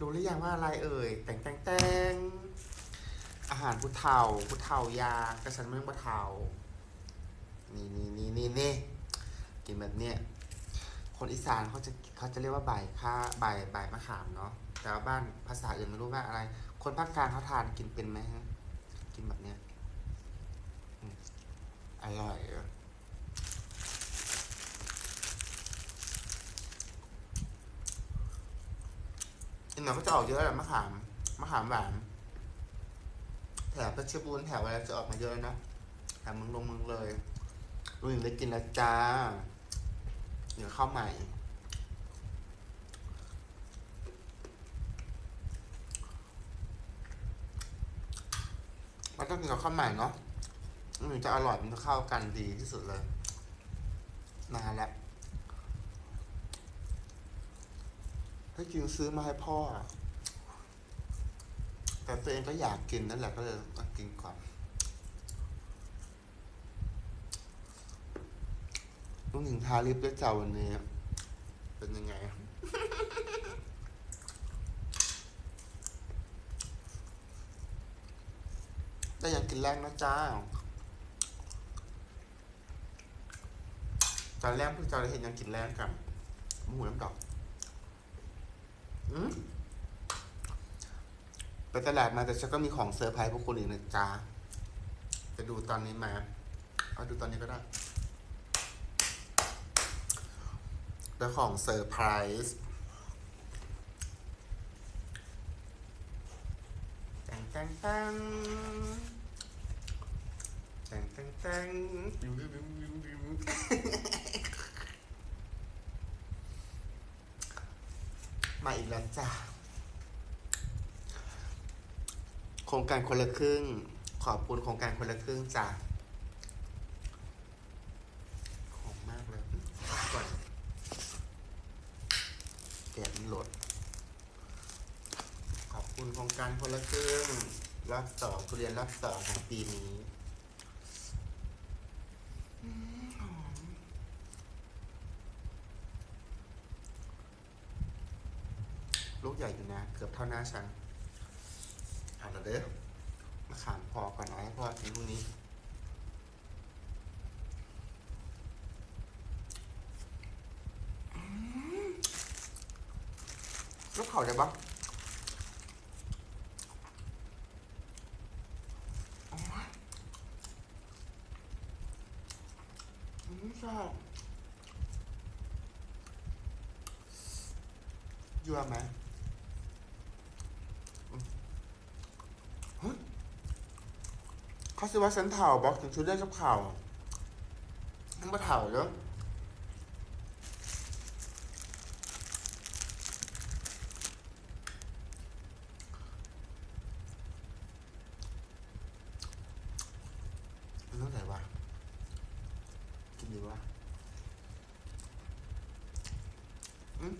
รู้หรือยังว่าอะไรเอ่ย แต่งแต่งแต่งอาหารผู้เฒ่าผู้เฒ่ายากระฉันเมืองผู้เฒ่านี่นี่นี่นี่นี่กินแบบเนี้ยคนอีสานเขาจะเขาจะเรียกว่าใบข้าใบใบมะขามเนาะแต่ว่าบ้านภาษาอื่นไม่รู้ว่าอะไร คนภาคกลางเขาทานกินเป็นไหมฮะกินแบบเนี้ยอืมอร่อย อะอีกหน่อยก็จะออกเยอะแหละมะขาม มะขามหวาน แถบเพชรบูรณ์แถวอะไรจะออกมาเยอะนะแถบเมืองลงเมืองเลยลุงได้กินแล้วจ้าเดี๋ยวข้าวใหม่ มันต้องกินกับข้าวใหม่เนาะมันถึงจะอร่อยมันจะเข้ากันดีที่สุดเลยนานแล้ว ถ้จริงซื้อมาให้พ่อ แต่ตัวเองก็อยากกินนั่นแหละก็เลยมากินก่อนลุงหญิงทาลิปด้วยจ้าวันนี้ เป็นยังไงได้ยังกินแรงนะจ้าตอนแรกพวกเจ้าได้เห็นยังกินแรงกันหมูน้ำดอก ไปตลาดมาแต่ฉันก็มีของเซอร์ไพรส์พวกคุณอีกนะจ้าจะดูตอนนี้มาเอาดูตอนนี้ก็ได้ได้ของเซอร์ไพรส์แตงแตงแตงแตงแตงแตงบิวบิวบิวบิวบิว มาอีกแล้วจ้าโครงการคนละครึ่ง ขอบคุณโครงการคนละครึ่งจ้ะหอมมากเลยก่อนแกะมันหลด ขอบคุณโครงการคนละครึ่งรอบสองทุเรียนรอบสองของปีนี้อืมหอม ลูกใหญ่อยู่นะ เกือบเท่าหน้าฉัน เอาละเด้อมาขามพอก่อนเอาให้พ่อกินพรุ่งนี้ลูกเขาได้ปะโอ้ยอืมชอบยั่วไหม เขาสิว่าฉันเถ่าบอกถึงชุดได้กับข่าวมันมาเถ่าเยอะมันต้องไหนวะกินดีวะอืม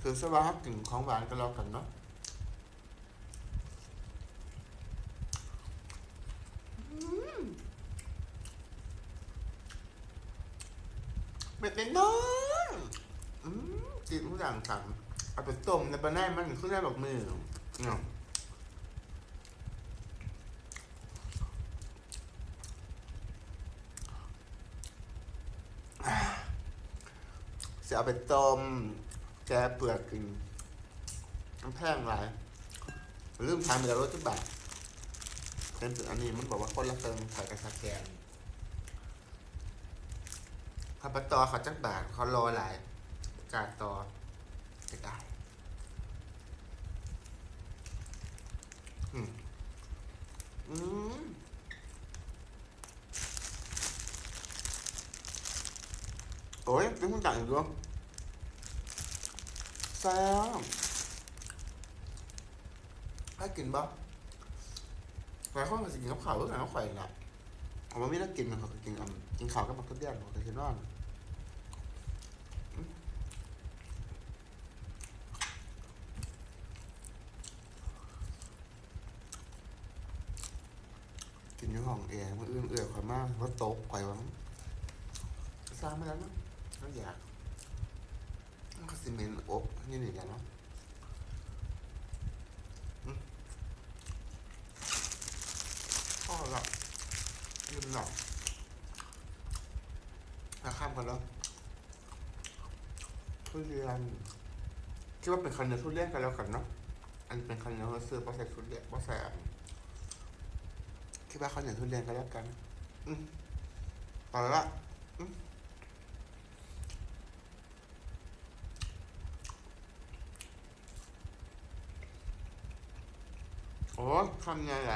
คือสว่ากินของหวานก็แล้วกันเนาะ เม็ดน้อยอืมกินทุกอย่างสั่งเอาไปต้มในบะแน่มันขึ้นได้แบบมือเนาะจะเอาไปต้มแกะเปลือกกินมันแพงหลายลืมทานไปแล้วรสจุบาทเป็นอันนี้มันบอกว่าคนละเติมใส่กระสแกง นขับปะตอเขาจักบาทเขารอหลายกาดต่อจะได้อืมอืมโอ้ยเป็นคนต่างอีกด้วยแซ่บให้กินบ่หลายคนก็จะกินกับข้าวด้วยกันกับข่อยแหละเอามาไม่ได้กินมันเขาก็กินกับกินข้าวกับมักกะเดียนเขาก็กินนอ อยู่ห้องแอร์มันอื่นเอื่อยข่อยมากว่าโต๊ะข่อยวังซ้ามาแล้วเนาะต้องอยากมันก็สิเมนอบนี่นี่กันเนาะพ่อละยืมหน่อยแล้วข้ามกันแล้วทุเรียนคิดว่าเป็นคันเนื้อทุเรียนกันแล้วกันเนาะอันเป็นคันเนื้อเราซื้อเพราะใส่ทุเรียนเพราะใส่ คิดว่าเขาเนื้อทุเรียนกันแล้วกันอืมไปละอืมโอ้ทำยังไง